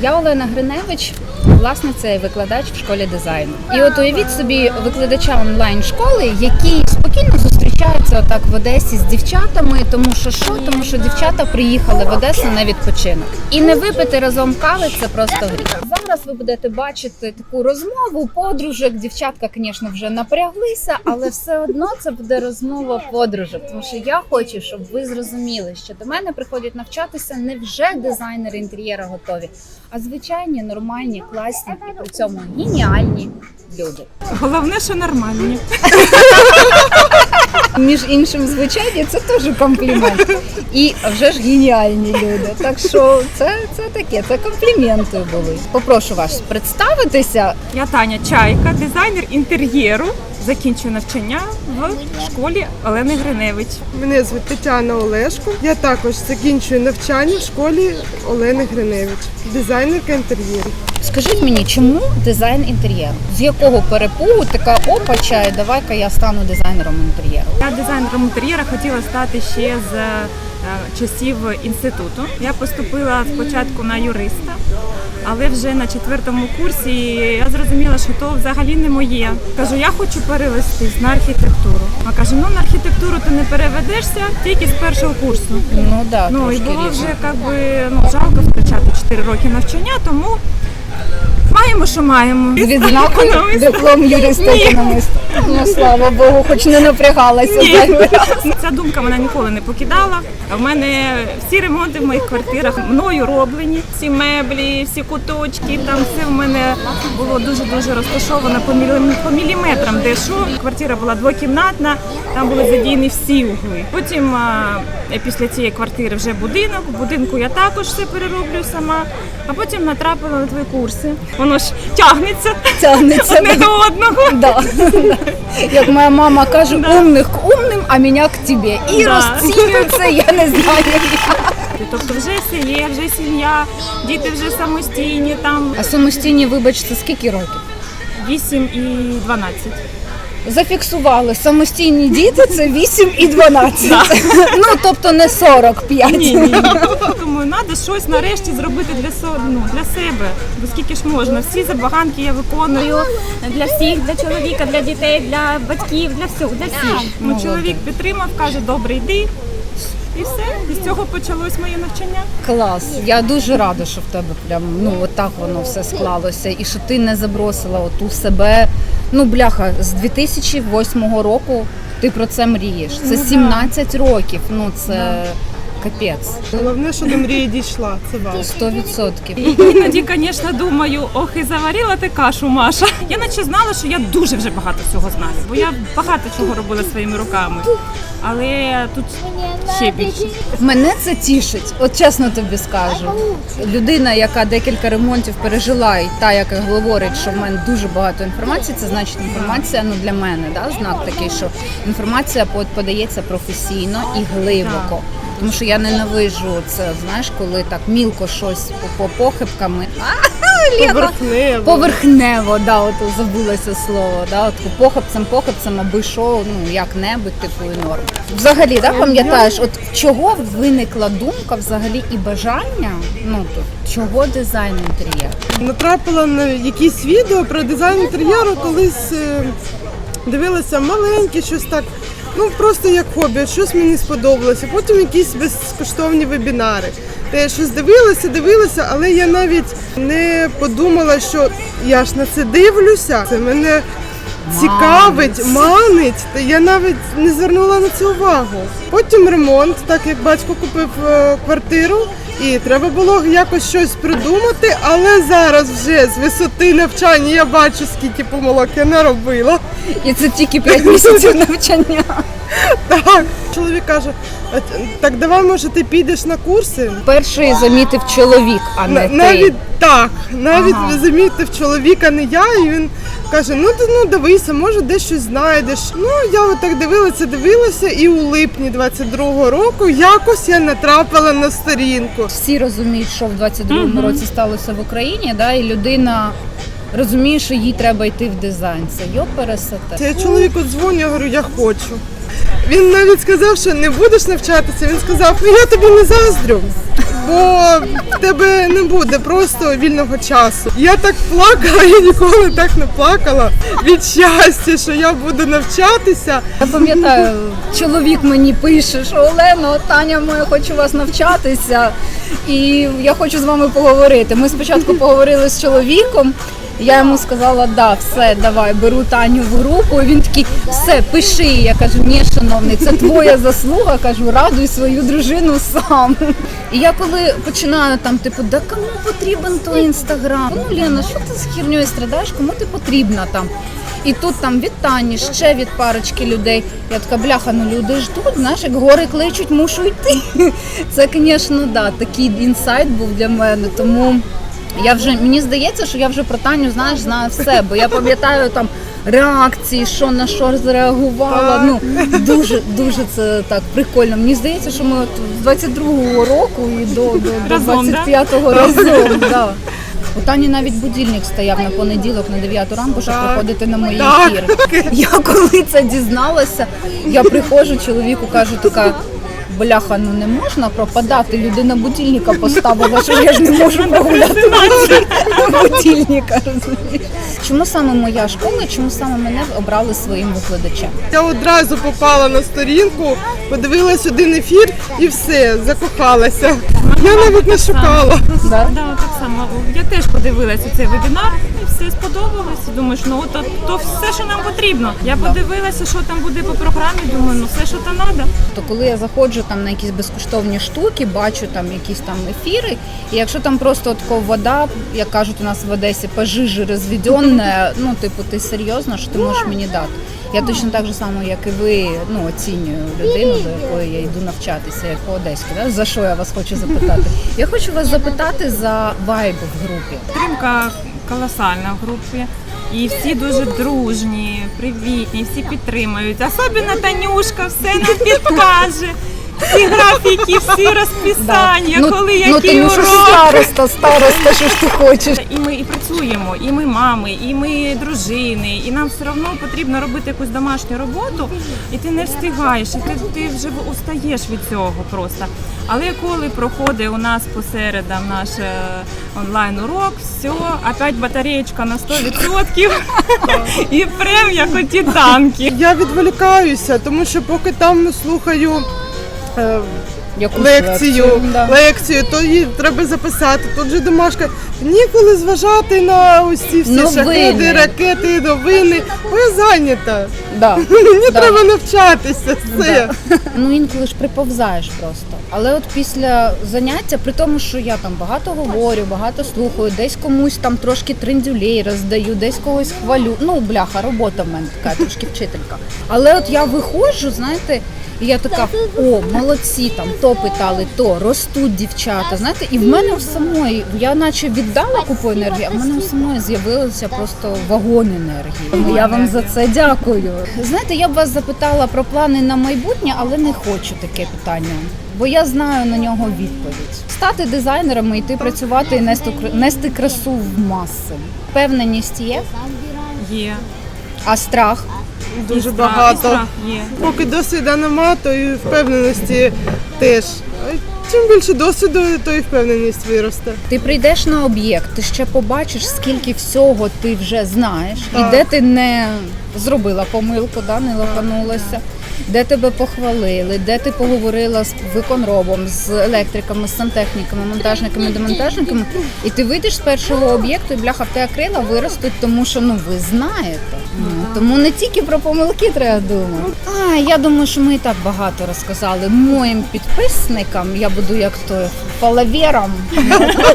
Я Олена Гриневич, власниця і викладач в школі дизайну. І от уявіть собі викладача онлайн школи, який спокійно зустрічається отак в Одесі з дівчатами, тому що що? Тому що дівчата приїхали в Одесу на відпочинок. І не випити разом кави це просто гріх. Зараз ви будете бачити таку розмову подружок. Дівчатка, звісно, вже напряглися, але все одно це буде розмова подружок. Тому що я хочу, щоб ви зрозуміли, що до мене приходять навчатися не вже дизайнери інтер'єра готові, а звичайні нормальні, класні і при цьому геніальні люди. Головне, що нормальні. Між іншим, звичайні це теж комплімент. І вже ж геніальні люди. Так що це, це таке, це компліменти були. Попрошу вас представитися. Я Таня Чайка, дизайнер інтер'єру. Закінчую навчання в школі Олени Гриневич. Мене звуть Тетяна Олешко. Я також закінчую навчання в школі Олени Гриневич, дизайнерка інтер'єрів. Скажіть мені, чому дизайн інтер'єру? З якого перепугу така опа чай, давай-ка я стану дизайнером інтер'єру. Я дизайнером інтер'єра хотіла стати ще з е, часів інституту. Я поступила спочатку на юриста, але вже на четвертому курсі я зрозуміла, що то взагалі не моє. Кажу, я хочу перевестись на архітектуру. А каже, ну на архітектуру ти не переведешся тільки з першого курсу. Ну да, Ну і було вже як би ну жалко втрачати 4 роки навчання, тому маємо, що маємо. З відзнакою диплом юриста економіста. Ну слава Богу, хоч не напрягалася Ні. Ця думка мене ніколи не покидала. В мене всі ремонти в моїх квартирах мною роблені. Всі меблі, всі куточки, там все в мене було дуже дуже розташовано по, мілі- по міліметрам, де що. Квартира була двокімнатна, там були задіяні всі угли. Потім після цієї квартири вже будинок. В будинку я також все перероблю сама. А потім натрапила на твої курси. Воно ж тягнеться Тягнеться. одне до одного. Да. Як моя мама каже, умних к умним, а мене к тебе. І Да. розцінюється, я не знаю. Тобто вже все є, вже сім'я, діти вже самостійні, там А самостійні, вибачте, скільки років? 8 і 12. Зафіксували самостійні діти це 8 і 12. Ну тобто не 45. Ні, ні, ні. Думаю, треба щось нарешті зробити для со- ну, для себе. Бо скільки ж можна? Всі забаганки я виконую для всіх, для чоловіка, для дітей, для батьків, для всього, для всіх. Ну, чоловік підтримав, каже, добре, йди. І все. І з цього почалось моє навчання. Клас. Я дуже рада, що в тебе прям ну отак воно все склалося, і що ти не забросила оту себе. Ну, бляха, з 2008 року ти про це мрієш. Це Ну, 17 років. Ну це капець. Головне, що до мрії дійшла. Це вау. 100%. І іноді, звісно, думаю, ох, і заварила ти кашу, Маша. Я наче знала, що я дуже вже багато всього знаю, бо я багато чого робила своїми руками. Але тут ще більше. Мене це тішить, от чесно тобі скажу. Людина, яка декілька ремонтів пережила, і та, яка говорить, що в мене дуже багато інформації, це значить інформація ну для мене, да, знак такий, що інформація по- подається професійно і глибоко. Тому що я ненавижу це, знаєш, коли так мілко щось по, по похибками. Поверхнево. Поверхнево, да, от забулося слово. Да, от похопцем, похопцем, аби що, ну як-небудь, типу і норм. Взагалі, да, пам'ятаєш, от чого виникла думка взагалі і бажання? Ну тут чого дизайн інтер'єру? Натрапила на якісь відео про дизайн інтер'єру, колись е, дивилася маленьке, щось так. Ну просто як хобі, щось мені сподобалося. Потім якісь безкоштовні вебінари. Та я щось дивилася, дивилася, але я навіть не подумала, що я ж на це дивлюся. Це мене цікавить, манить. Та я навіть не звернула на це увагу. Потім ремонт, так як батько купив е, квартиру, і треба було якось щось придумати, але зараз вже з висоти навчання я бачу, скільки помилок я не робила. І це тільки 5 місяців навчання. Так, чоловік каже: так давай, може, ти підеш на курси? Перший замітив чоловік, а не ти. навіть так, навіть Ага. замітив чоловіка, не я, і він каже: ну ти ну дивися, може, десь щось знайдеш. Ну я отак дивилася, дивилася, і у липні 22-го року якось я натрапила на сторінку. Всі розуміють, що в 22-му році сталося в Україні, да, і людина розуміє, що їй треба йти в дизайн. Це йопересете. Я чоловіку дзвоню, я говорю, я хочу. Він навіть сказав, що не будеш навчатися. Він сказав, ну я тобі не заздрю. Бо в тебе не буде просто вільного часу. Я так плакала, я ніколи так не плакала від щастя, що я буду навчатися. Я пам'ятаю, чоловік мені пише, що Олено, Таня, моя хочу вас навчатися, і я хочу з вами поговорити. Ми спочатку поговорили з чоловіком. Я йому сказала, да, все, давай, беру Таню в групу. Він такий, все, пиши. Я кажу, ні, шановний, це твоя заслуга. Кажу, радуй свою дружину сам. І я коли починаю там, типу, да кому потрібен той інстаграм? Ну, Лена, що ти з херньою страдаєш? Кому ти потрібна там? І тут там від Тані, ще від парочки людей. Я така, бляха, ну люди ждуть, знаєш, як гори кличуть, мушу йти. Це, звісно, да, такий інсайт був для мене. Тому я вже мені здається, що я вже про Таню знаєш, знаю все, бо я пам'ятаю там реакції, що на що зреагувала. Ну дуже дуже це так прикольно. Мені здається, що ми от з 22-го року і до, до, до Разом, да? 25-го разом. Да. У Тані навіть будильник стояв на понеділок на 9 ранку, щоб приходити на мої Так. ефіри. Я коли це дізналася, я приходжу, чоловіку кажу, така. Бляха, ну не можна пропадати. Людина будильника поставила, що я ж не можу прогуляти будильника. Чому саме моя школа? Чому саме мене обрали своїм викладачем? Я одразу попала на сторінку, подивилась один ефір і все, закохалася. Я навіть не шукала. Да? Да, так само. Я теж подивилася цей вебінар і все сподобалося. Думаєш, ну то, то все, що нам потрібно. Я подивилася, що там буде по програмі. Думаю, ну все, що там треба. То коли я заходжу там на якісь безкоштовні штуки, бачу там якісь там ефіри, і якщо там просто тако вода, як кажуть у нас в Одесі, пожижі розведенне, ну типу, ти серйозно, що ти можеш мені дати? Я точно так же само, як і ви, ну оцінюю людину, до якої я йду навчатися, як по одеськи. Да? За що я вас хочу запитати? Я хочу вас запитати за вайб в групі. Підтримка колосальна в групі. І всі дуже дружні, привітні, всі підтримують. Особливо Танюшка все нам підкаже. Всі графіки, всі розписання, коли ну, які тому що уроки. староста, староста, що ж ти хочеш? І ми і працюємо, і ми мами, і ми дружини, і нам все одно потрібно робити якусь домашню роботу, і ти не встигаєш, і ти, ти вже устаєш від цього просто. Але коли проходить у нас по середам наш е, онлайн урок, все, опять батареєчка на 100% і прям як оті танки. Я відволікаюся, тому що поки там слухаю. Е, Якусь лекцію, да. лекцію, то її треба записати. Тут же домашка. Ніколи зважати на ось ці всі Новини. шахеди, ракети, новини. Бо я зайнята. Да. Мені Да. треба навчатися. Все. Ну інколи ж приповзаєш просто. Але от після заняття, при тому, що я там багато говорю, багато слухаю, десь комусь там трошки трендюлей роздаю, десь когось хвалю. Ну, бляха, робота в мене така, трошки вчителька. Але от я виходжу, знаєте, і я така, о, молодці, там то питали, то ростуть дівчата. Знаєте, і в мене в самої, я наче віддала купу енергії, а в мене в самої з'явилося просто вагон енергії. Я вам за це дякую. Знаєте, я б вас запитала про плани на майбутнє, але не хочу таке питання. Бо я знаю на нього відповідь. Стати дизайнером, і йти працювати і нести, нести красу в маси. Впевненість є, Є. а страх. Дуже страх, багато. страх є. Поки досвіду нема, то і впевненості теж. А Чим більше досвіду, то і впевненість виросте. Ти прийдеш на об'єкт, ти ще побачиш, скільки всього ти вже знаєш, Так. і де ти не зробила помилку, да, не лоханулася, де тебе похвалили, де ти поговорила з виконробом, з електриками, з сантехніками, монтажниками, демонтажниками, і ти вийдеш з першого об'єкту, і бляха в тебе крила виростуть, тому що ну ви знаєте. Ну, тому не тільки про помилки треба думати. А я думаю, що ми і так багато розказали моїм підписникам. Я буду як той фалавером.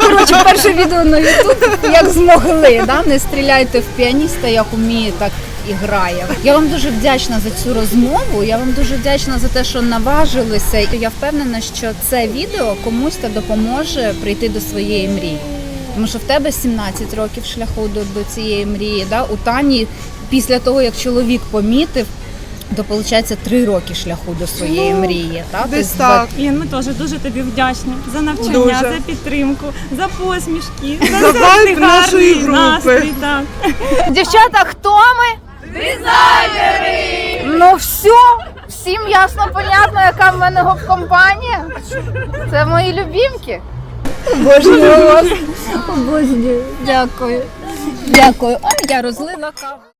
Коротше, перше відео на Ютуб, як змогли. Да? Не стріляйте в піаніста, як уміє, так і грає. Я вам дуже вдячна за цю розмову. Я вам дуже вдячна за те, що наважилися. Я впевнена, що це відео комусь та допоможе прийти до своєї мрії. Тому що в тебе 17 років шляху до, до цієї мрії. Да? У Тані після того, як чоловік помітив, то виходить 3 роки шляху до своєї Ну, мрії. Так? Десь Тобто, так. І ми теж дуже тобі вдячні за навчання, Дуже. за підтримку, за посмішки, За завжди вайб гарний нашої групи. настрій, Так. Дівчата, хто ми? Дизайнери! Ну все, всім ясно, понятно, яка в мене гоп-компанія. Це мої любімки. Обожнюю вас. Обожнюю. Дякую. Дякую. Ой, я розлила каву.